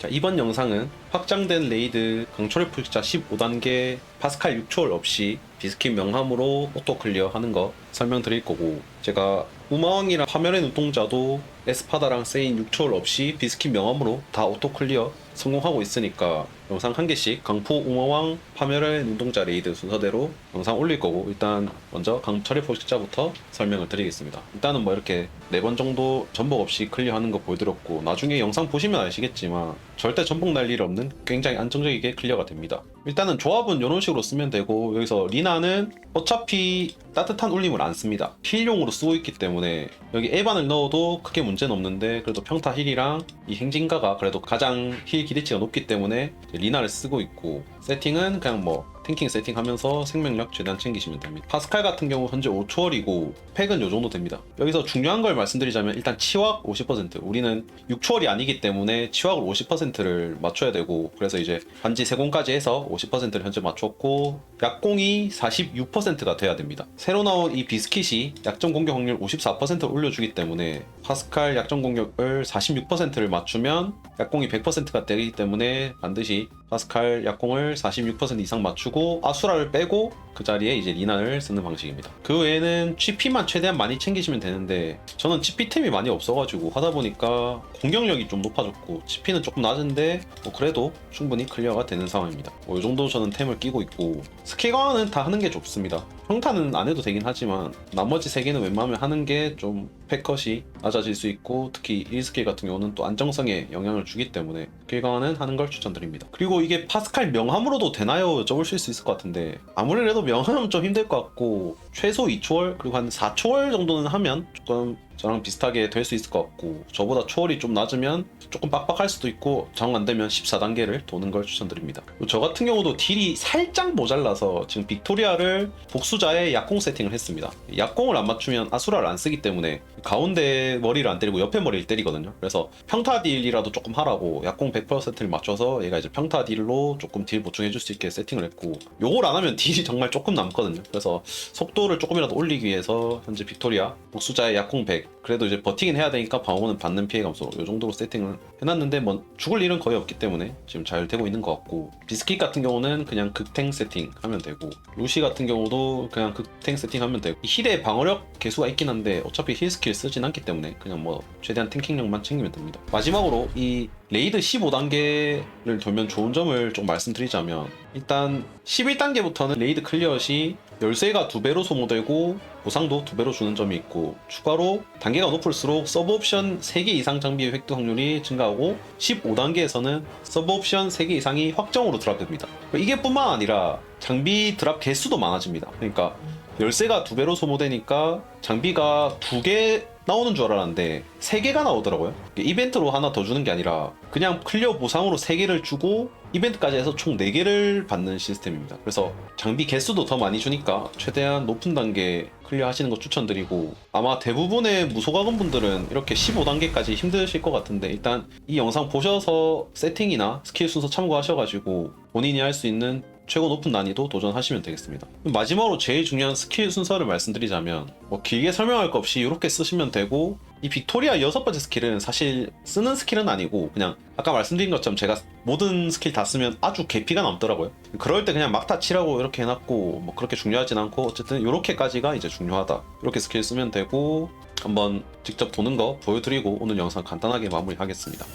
자, 이번 영상은 확장된 레이드 강철의 풀자 15단계 파스칼 6초월 없이 비스킷 명함으로 오토 클리어 하는 거 설명드릴 거고 제가 우마왕이랑 파멸의 눈동자도 에스파다랑 세인 6초월 없이 비스킷 명함으로 다 오토 클리어 성공하고 있으니까 영상 한 개씩 강포 우마왕 파멸의 눈동자 레이드 순서대로 영상 올릴 거고 일단 먼저 강철의 포식자부터 설명을 드리겠습니다. 일단은 뭐 이렇게 네 번 정도 전복 없이 클리어하는 거 보여드렸고 나중에 영상 보시면 아시겠지만 절대 전복 날 일 없는 굉장히 안정적이게 클리어가 됩니다. 일단은 조합은 이런 식으로 쓰면 되고 여기서 리나는 어차피 따뜻한 울림을 안 씁니다. 힐용으로 쓰고 있기 때문에 여기 에반을 넣어도 크게 문제는 없는데 그래도 평타 힐이랑 이 행진가가 그래도 가장 힐 기대치가 높기 때문에 리나를 쓰고 있고 세팅은 그냥 뭐 탱킹 세팅하면서 생명력 최대한 챙기시면 됩니다. 파스칼 같은 경우 현재 5초월이고 팩은 요 정도 됩니다. 여기서 중요한 걸 말씀드리자면 일단 치확 50% 우리는 6초월이 아니기 때문에 치확을 50%를 맞춰야 되고 그래서 이제 반지 세공까지 해서 50%를 현재 맞췄고 약공이 46%가 돼야 됩니다. 새로 나온 이 비스킷이 약점 공격 확률 54%를 올려주기 때문에 파스칼 약점 공격을 46%를 맞추면 약공이 100%가 되기 때문에 반드시 파스칼 약공을 46% 이상 맞추고 아수라를 빼고 그 자리에 이제 리나를 쓰는 방식입니다. 그 외에는 GP만 최대한 많이 챙기시면 되는데 저는 GP템이 많이 없어가지고 하다 보니까 공격력이 좀 높아졌고 GP는 조금 낮은데 뭐 그래도 충분히 클리어가 되는 상황입니다. 뭐 이 정도 저는 템을 끼고 있고 스킬 강화는 다 하는 게 좋습니다. 평타는 안 해도 되긴 하지만 나머지 세 개는 웬만하면 하는 게 좀 패컷이 낮아 질 수 있고 특히 1스킬 같은 경우는 또 안정성에 영향을 주기 때문에 스킬 강화는 하는 걸 추천드립니다. 그리고 이게 파스칼 명함으로도 되나요? 여쭤보실 수 있을 것 같은데 아무래도 명함은 좀 힘들 것 같고 최소 2초월 그리고 한 4초월 정도는 하면 조금 저랑 비슷하게 될 수 있을 것 같고 저보다 초월이 좀 낮으면 조금 빡빡할 수도 있고 정 안 되면 14단계를 도는 걸 추천드립니다. 저 같은 경우도 딜이 살짝 모자라서 지금 빅토리아를 복수자의 약공 세팅을 했습니다. 약공을 안 맞추면 아수라를 안 쓰기 때문에 가운데 머리를 안 때리고 옆에 머리를 때리거든요. 그래서 평타 딜이라도 조금 하라고 약공 100%를 맞춰서 얘가 이제 평타 딜로 조금 딜 보충해 줄 수 있게 세팅을 했고 요걸 안 하면 딜이 정말 조금 남거든요. 그래서 속도를 조금이라도 올리기 위해서 현재 빅토리아 복수자의 약공 100 그래도 이제 버티긴 해야 되니까 방어는 받는 피해 감소로 이 정도로 세팅을 해놨는데 뭐 죽을 일은 거의 없기 때문에 지금 잘 되고 있는 것 같고 비스킷 같은 경우는 그냥 극탱 세팅 하면 되고 루시 같은 경우도 그냥 극탱 세팅 하면 되고 힐의 방어력 개수가 있긴 한데 어차피 힐 스킬 쓰진 않기 때문에 그냥 뭐 최대한 탱킹력만 챙기면 됩니다. 마지막으로 이 레이드 15단계를 돌면 좋은 점을 좀 말씀드리자면 일단 11단계부터는 레이드 클리어 시 열쇠가 두 배로 소모되고 보상도 두 배로 주는 점이 있고 추가로 단계가 높을수록 서브 옵션 3개 이상 장비의 획득 확률이 증가하고 15단계에서는 서브 옵션 3개 이상이 확정으로 드랍됩니다. 이게 뿐만 아니라 장비 드랍 개수도 많아집니다. 그러니까 열쇠가 두 배로 소모되니까 장비가 두 개 나오는 줄 알았는데 세 개가 나오더라고요. 이벤트로 하나 더 주는 게 아니라 그냥 클리어 보상으로 세 개를 주고 이벤트까지 해서 총 4개를 받는 시스템입니다. 그래서 장비 개수도 더 많이 주니까 최대한 높은 단계 클리어 하시는 거 추천드리고 아마 대부분의 무소가금 분들은 이렇게 15단계까지 힘드실 것 같은데 일단 이 영상 보셔서 세팅이나 스킬 순서 참고하셔가지고 본인이 할 수 있는 최고 높은 난이도 도전하시면 되겠습니다. 마지막으로 제일 중요한 스킬 순서를 말씀드리자면 뭐 길게 설명할 거 없이 이렇게 쓰시면 되고 이 빅토리아 여섯 번째 스킬은 사실 쓰는 스킬은 아니고 그냥 아까 말씀드린 것처럼 제가 모든 스킬 다 쓰면 아주 개피가 남더라고요. 그럴 때 그냥 막타 치라고 이렇게 해놨고 뭐 그렇게 중요하진 않고 어쨌든 이렇게까지가 이제 중요하다. 이렇게 스킬 쓰면 되고 한번 직접 도는 거 보여드리고 오늘 영상 간단하게 마무리하겠습니다.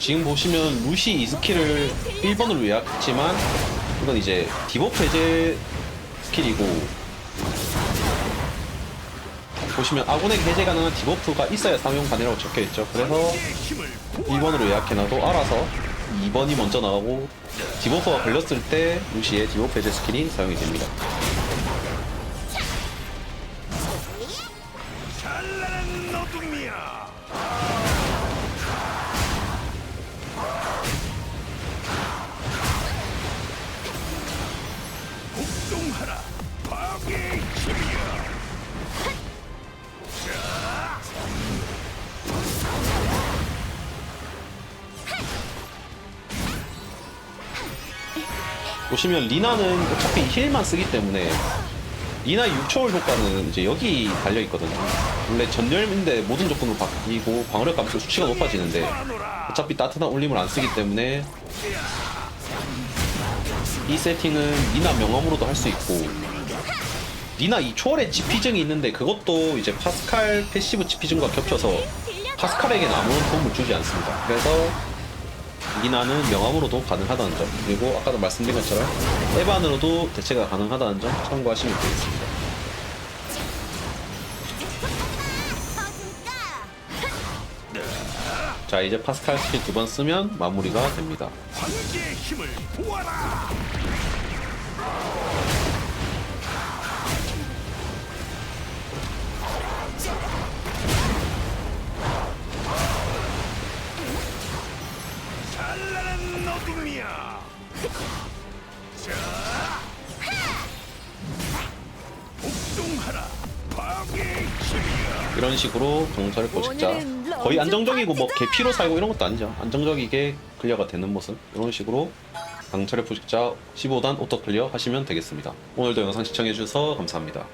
지금 보시면 루시 이 스킬을 1번으로 예약했지만 이건 이제 디버프 해제 스킬이고 보시면 아군에게 해제 가능한 디버프가 있어야 사용 가능이라고 적혀있죠. 그래서 1번으로 예약해놔도 알아서 2번이 먼저 나가고 디버프가 걸렸을 때 루시의 디버프 해제 스킬이 사용이 됩니다 보시면 리나는 어차피 힐만 쓰기 때문에 리나 6초월 효과는 이제 여기 달려 있거든요. 원래 전열인데 모든 조건으로 바뀌고 방어력 감소 수치가 높아지는데 어차피 따뜻한 올림을 안 쓰기 때문에 이 세팅은 리나 명함으로도 할 수 있고 리나 이 초월의 지피증이 있는데 그것도 이제 파스칼 패시브 지피증과 겹쳐서 파스칼에게는 아무런 도움을 주지 않습니다. 그래서 리나는 명함으로도 가능하다는 점 그리고 아까도 말씀드린 것처럼 에반으로도 대체가 가능하다는 점 참고하시면 되겠습니다. 자 이제 파스칼 스킬 두 번 쓰면 마무리가 됩니다. 어둠이야. 자. 복종하라. 이런 식으로 정찰 포식자 오늘은 거의 안정적이고 뭐! 개피로 살고 이런 것도 아니죠. 안정적이게 클리어가 되는 모습. 이런 식으로 강철의 포식자 15단 오토 클리어 하시면 되겠습니다. 오늘도 영상 시청해 주셔서 감사합니다